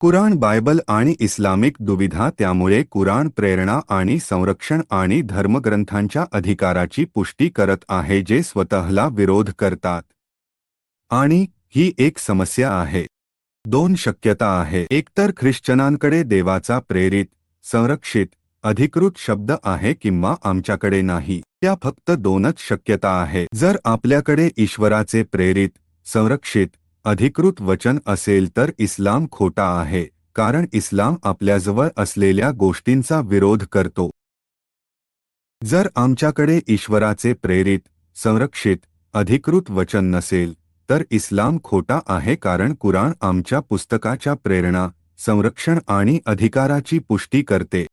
Quran Bible आणि Islamic दुविधा त्यामुळे कुराण प्रेरणा आणि संरक्षण आणि धर्मग्रंथांच्या अधिकाराची पुष्टी करत आहे जे स्वतःला विरोध करतात. आणि ही एक समस्या आहे. दोन शक्यता आहे. एकतर ख्रिश्चनांकडे देवाचा प्रेरित संरक्षित अधिकृत शब्द आहे किंवा आमच्याकडे नाही. त्या फक्त दोनच शक्यता आहे. जर आपल्याकडे ईश्वराचे प्रेरित संरक्षित अधिकृत वचन असेल तर इस्लाम खोटा आहे कारण इस्लाम आपल्याजवळ असलेल्या गोष्टींचा विरोध करतो. जर आमच्याकडे ईश्वराचे प्रेरित संरक्षित अधिकृत वचन नसेल तर इस्लाम खोटा आहे कारण कुराण आमच्या पुस्तकाच्या प्रेरणा संरक्षण आणि अधिकाराची पुष्टी करते.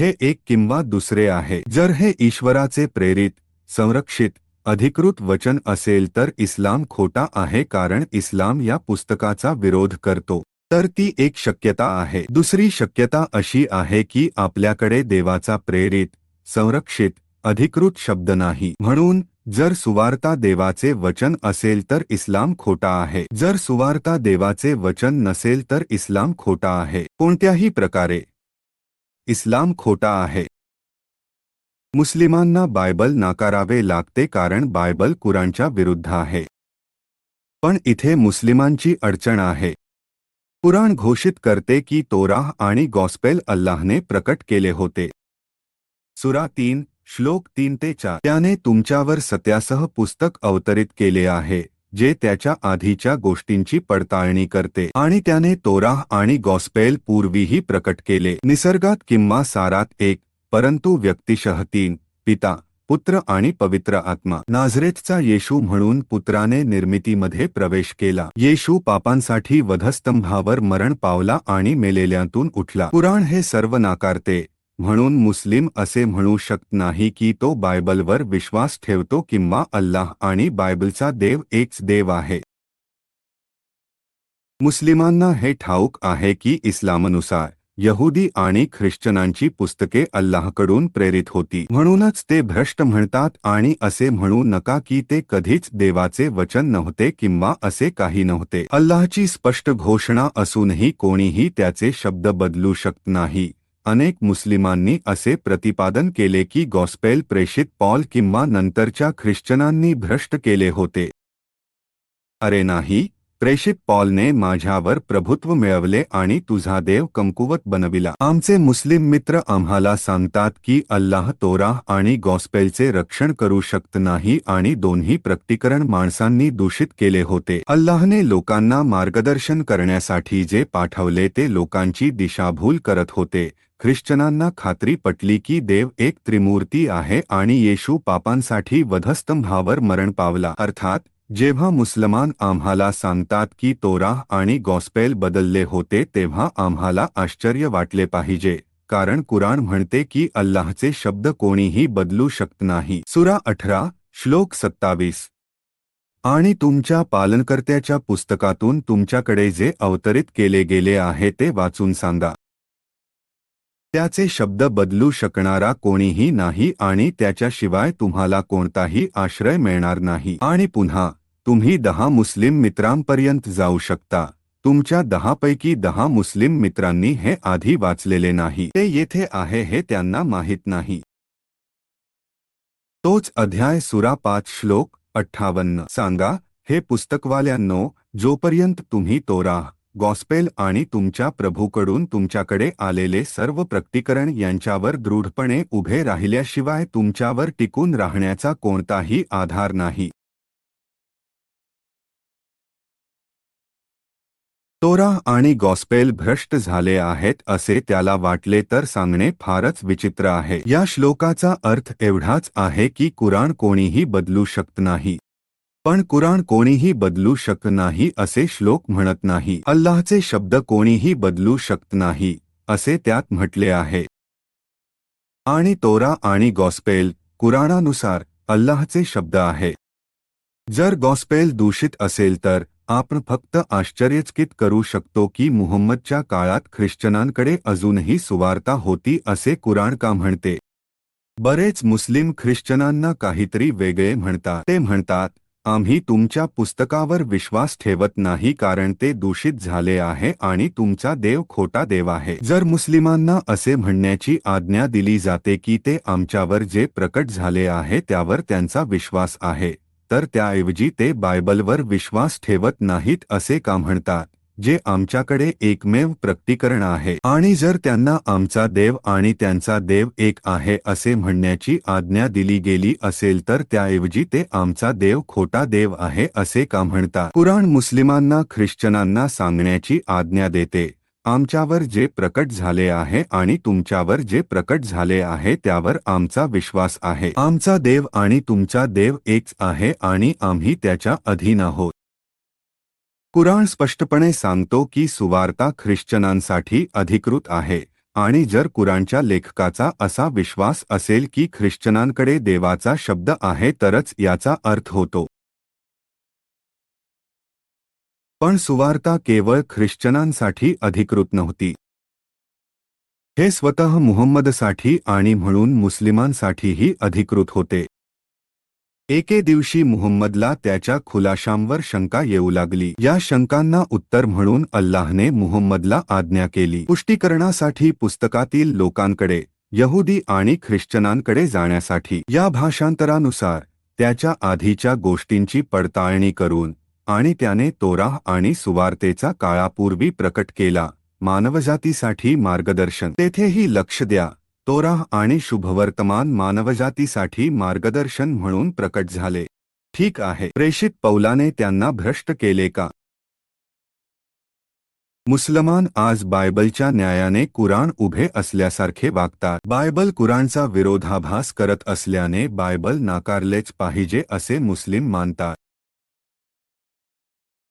हे एक किंवा दुसरे आहे. जर हे ईश्वराचे प्रेरित संरक्षित अधिकृत वचन असेल तर इस्लाम खोटा आहे कारण इस्लाम या पुस्तकाचा विरोध करतो. तर ती एक शक्यता आहे. दुसरी शक्यता अशी आहे की आपल्याकडे देवाचा प्रेरित, संरक्षित, अधिकृत शब्द नाही. म्हणून, जर सुवार्ता देवाचे वचन असेल तर इस्लाम खोटा आहे. जर सुवार्ता देवाचे वचन नसेल तर इस्लाम खोटा आहे. कोणत्याही प्रकारे. इस्लाम खोटा आहे. मुस्लिमांना बायबल नाकारावे लागते कारण बायबल कुराणच्या विरुद्ध आहे. पण इथे मुस्लिमांची अडचण आहे. कुराण घोषित करते की तोराह आणि गॉस्पेल अल्लाहने प्रकट केले होते. सुरा तीन श्लोक तीन ते चार. त्याने तुमच्यावर सत्यासह पुस्तक अवतरित केले आहे जे त्याच्या आधीच्या गोष्टींची पडताळणी करते. आणि त्याने तोराह आणि गॉस्पेल पूर्वीही प्रकट केले. निसर्गात किंवा सारात एक परंतु व्यक्तिशः तीन पिता पुत्र आणि पवित्र आत्मा. नाझरेथचा येशू म्हणून पुत्राने निर्मितीमध्ये प्रवेश केला. येशू पापांसाठी वधस्तंभावर मरण पावला आणि मेलेल्यांतून उठला. पुराण हे सर्व नाकारते म्हणून मुस्लिम असे म्हणू शकत नाही की तो बायबलवर विश्वास ठेवतो किंवा अल्लाह आणि बायबलचा देव एकच देव आहे. मुस्लिमांना हे ठाऊक आहे की इस्लामनुसार यहुदी आणि ख्रिश्चनांची पुस्तके अल्लाहकडून प्रेरित होती. म्हणूनच ते भ्रष्ट म्हणतात आणि असे म्हणू नका की ते कधीच देवाचे वचन नव्हते किंवा असे काही नव्हते. अल्लाहची स्पष्ट घोषणा असूनही कोणीही त्याचे शब्द बदलू शकत नाही. अनेक मुस्लिमांनी असे प्रतिपादन केले की गॉस्पेल प्रेषित पॉल किंवा नंतरच्या ख्रिश्चनांनी भ्रष्ट केले होते. अरे नाही प्रेषित पॉलने माझ्यावर प्रभुत्व मिळवले आणि तुझा देव कमकुवत बनविला. आमचे मुस्लिम मित्र आम्हाला सांगतात की अल्लाह तोराह आणि गॉस्पेलचे रक्षण करू शकत नाही आणि दोन्ही प्रकटीकरण माणसांनी दूषित केले होते. अल्लाहने लोकांना मार्गदर्शन करण्यासाठी जे पाठवले ते लोकांची दिशाभूल करत होते. ख्रिश्चनांना खात्री पटली की देव एक त्रिमूर्ती आहे आणि येशू पापांसाठी वधस्तंभावर मरण पावला. अर्थात जेव्हा मुसलमान आम्हाला सांगतात की तोराह आणि गॉस्पेल बदलले होते तेव्हा आम्हाला आश्चर्य वाटले पाहिजे कारण कुराण म्हणते की अल्लाहचे शब्द कोणीही बदलू शकत नाही. सुरा अठरा श्लोक सत्तावीस. आणि तुमच्या पालनकर्त्याच्या पुस्तकातून तुमच्याकडे जे अवतरित केले गेले आहे ते वाचून सांगा. त्याचे शब्द बदलू शकणारा कोणीही नाही आणि त्याच्याशिवाय तुम्हाला कोणताही आश्रय मिळणार नाही. आणि पुन्हा तुम्ही दहा मुस्लिम मित्रांपर्यंत जाऊ शकता. तुमच्या दहापैकी दहा मुस्लिम मित्रांनी हे आधी वाचलेले नाही. ते येथे आहे हे त्यांना माहीत नाही. तोच अध्याय सुरा पाच श्लोक अठ्ठावन्न. सांगा हे पुस्तकवाल्यांनो जोपर्यंत तुम्ही तोराह गॉस्पेल आणि तुमच्या प्रभूकडून तुमच्याकडे आलेले सर्व प्रक्टीकरण यांच्यावर दृढपणे उभे राहिल्याशिवाय तुमच्यावर टिकून राहण्याचा कोणताही आधार नाही. तोरा आणि गॉस्पेल भ्रष्ट झाले आहेत असे त्याला वाटले तर सांगणे फारच विचित्र आहे. या श्लोकाचा अर्थ एवढाच आहे की कुराण कोणीही बदलू शकत नाही. पण कुराण कोणीही बदलू शकत नाही असे श्लोक म्हणत नाही. अल्लाहचे शब्द कोणीही बदलू शकत नाही असे त्यात म्हटले आहे. आणि तोरा आणि गॉस्पेल कुराणानुसार अल्लाहचे शब्द आहे. जर गॉस्पेल दूषित असेल तर आपण फक्त आश्चर्यचकित करू शकतो की मुहम्मदच्या काळात ख्रिश्चनांकडे अजूनही सुवार्ता होती असे कुराण का म्हणते? बरेच मुस्लिम ख्रिश्चनांना काहीतरी वेगळे म्हणतात ते म्हणतात आम्ही तुमच्या पुस्तकावर विश्वास ठेवत नाही कारण ते दूषित झाले आहे आणि तुमचा देव खोटा देव आहे. जर मुस्लिमांना असे म्हणण्याची आज्ञा दिली जाते की ते आमच्यावर जे प्रकट झाले आहे त्यावर त्यांचा विश्वास आहे तर त्याऐवजी ते बायबलवर विश्वास ठेवत नाहीत असे का म्हणतात जे आमच्याकडे एकमेव प्रकटीकरण आहे. आणि जर त्यांना आमचा देव आणि त्यांचा देव एक आहे असे म्हणण्याची आज्ञा दिली गेली असेल तर त्याऐवजी ते आमचा देव खोटा देव आहे असे का म्हणतात. कुराण मुस्लिमांना ख्रिश्चनांना सांगण्याची आज्ञा देते. आमच्यावर जे प्रकट झाले आहे आणि तुमच्यावर जे प्रकट झाले आहे त्यावर आमचा विश्वास आहे. आमचा देव आणि तुमचा देव एकच आहे आणि आम्ही त्याच्या अधीन आहोत. कुराण स्पष्टपणे सांगतो की सुवार्ता ख्रिश्चनांसाठी अधिकृत आहे आणि जर कुराणच्या लेखकाचा असा विश्वास असेल की ख्रिश्चनांकडे देवाचा शब्द आहे तरच याचा अर्थ होतो. पण सुवार्ता केवळ ख्रिश्चनांसाठी अधिकृत नव्हती. हे स्वतः मुहम्मदसाठी आणि म्हणून मुस्लिमांसाठीही अधिकृत होते. एके दिवशी मुहम्मदला त्याच्या खुलाशांवर शंका येऊ लागली. या शंकांना उत्तर म्हणून अल्लाहने मुहम्मदला आज्ञा केली. पुष्टीकरणासाठी पुस्तकातील लोकांकडे यहुदी आणि ख्रिश्चनांकडे जाण्यासाठी या भाषांतरानुसार त्याच्या आधीच्या गोष्टींची पडताळणी करून आणि त्याने तोराह आणि सुवार्तेचा काळापूर्वी प्रकट केला. मानवजातीसाठी मार्गदर्शन. तेथेही लक्ष द्या. तोराह आणि शुभवर्तमान मानवजातीसाठी मार्गदर्शन म्हणून प्रकट झाले. ठीक आहे. प्रेषित पौलाने त्यांना भ्रष्ट केले का? मुसलमान आज बायबलच्या न्यायाने कुराण उभे असल्यासारखे वागतात. बायबल कुराणचा विरोधाभास करत असल्याने बायबल नाकारलेच पाहिजे असे मुस्लिम मानतात.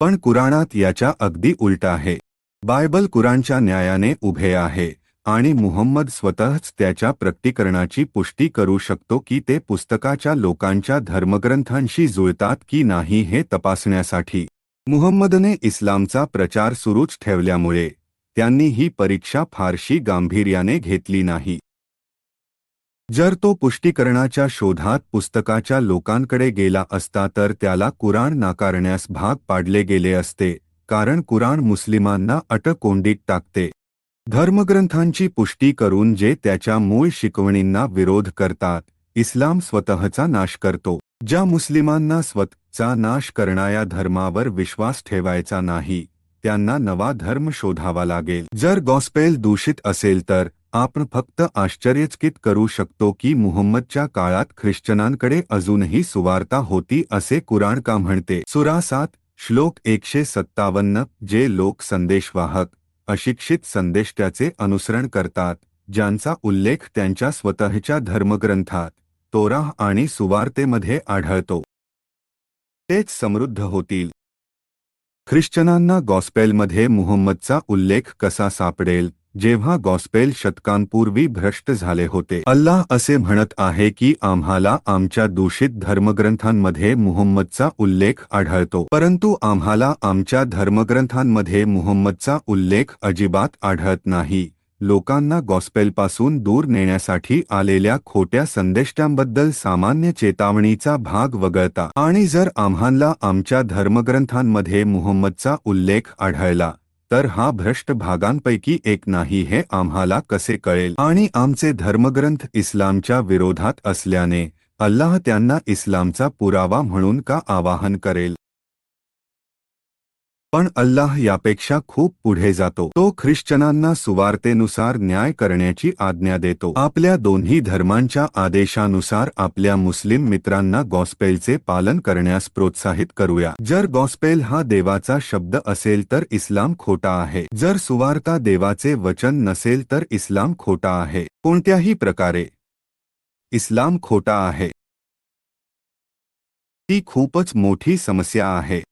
पण कुराणात याच्या अगदी उलट आहे. बायबल कुराणच्या न्यायाने उभे आहे आणि मुहम्मद स्वतःच त्याच्या प्रकटीकरणाची पुष्टी करू शकतो की ते पुस्तकाच्या लोकांच्या धर्मग्रंथांशी जुळतात की नाही हे तपासण्यासाठी. मुहम्मदने इस्लामचा प्रचार सुरूच ठेवल्यामुळे त्यांनी ही परीक्षा फारशी गांभीर्याने घेतली नाही. जर तो पुष्टीकरणाच्या शोधात पुस्तकाच्या लोकांकडे गेला असता तर त्याला कुराण नाकारण्यास भाग पाडले गेले असते कारण कुराण मुस्लिमांना अटकोंडीत टाकते. धर्मग्रंथांची पुष्टी करून जे त्याच्या मूळ शिकवणींना विरोध करतात इस्लाम स्वतःचा नाश करतो. ज्या मुस्लिमांना स्वतःचा नाश करणाऱ्या धर्मावर विश्वास ठेवायचा नाही त्यांना नवा धर्म शोधावा लागेल. जर गॉस्पेल दूषित असेल तर आपण फक्त आश्चर्यचकित करू शकतो की मुहम्मदच्या काळात ख्रिश्चनांकडे अजूनही सुवार्ता होती असे कुराण का म्हणते? सुरा सात, श्लोक एकशे सत्तावन्न, जे लोक संदेशवाहक, अशिक्षित संदेष्ट्याचे अनुसरण करतात, ज्यांचा उल्लेख त्यांच्या स्वतःच्या धर्मग्रंथात, तोराह आणि सुवार्तेमध्ये आढळतो. तेच समृद्ध होतील. ख्रिश्चनांना गॉस्पेलमध्ये मुहम्मदचा उल्लेख कसा सापडेल? जेव्हा गॉस्पेल शतकांपूर्वी भ्रष्ट झाले होते, अल्लाह असे म्हणत आहे की आम्हाला आमच्या दूषित धर्मग्रंथांमध्ये मुहम्मदचा उल्लेख आढळतो, परंतु आम्हाला आमच्या धर्मग्रंथांमध्ये मुहम्मदचा उल्लेख अजिबात आढळत नाही. लोकांना गॉस्पेलपासून दूर नेण्यासाठी आलेल्या खोट्या संदेष्ट्यांबद्दल सामान्य चेतावणीचा भाग वगळता. आणि जर आम्हाला आमच्या धर्मग्रंथांमध्ये मुहम्मदचा उल्लेख आढळला तर हा भ्रष्ट भागांपैकी एक नाही हे आम्हाला कसे कळेल? आणि आमचे धर्मग्रंथ इस्लामच्या विरोधात असल्याने अल्लाह त्यांना इस्लामचा पुरावा म्हणून का आवाहन करेल? पण अल्लाह यापेक्षा खूप पुढे जातो. तो ख्रिश्चनांना सुवार्तेनुसार न्याय करण्याची आज्ञा देतो. आपल्या दोन्ही धर्मांच्या आदेशानुसार आपल्या मुस्लिम मित्रांना गॉस्पेलचे पालन करण्यास प्रोत्साहित करूया. जर गॉस्पेल हा देवाचा शब्द असेल तर इस्लाम खोटा आहे. जर सुवार्ता देवाचे वचन नसेल तर इस्लाम खोटा आहे. कोणत्याही प्रकारे इस्लाम खोटा आहे. ती खूपच मोठी समस्या आहे.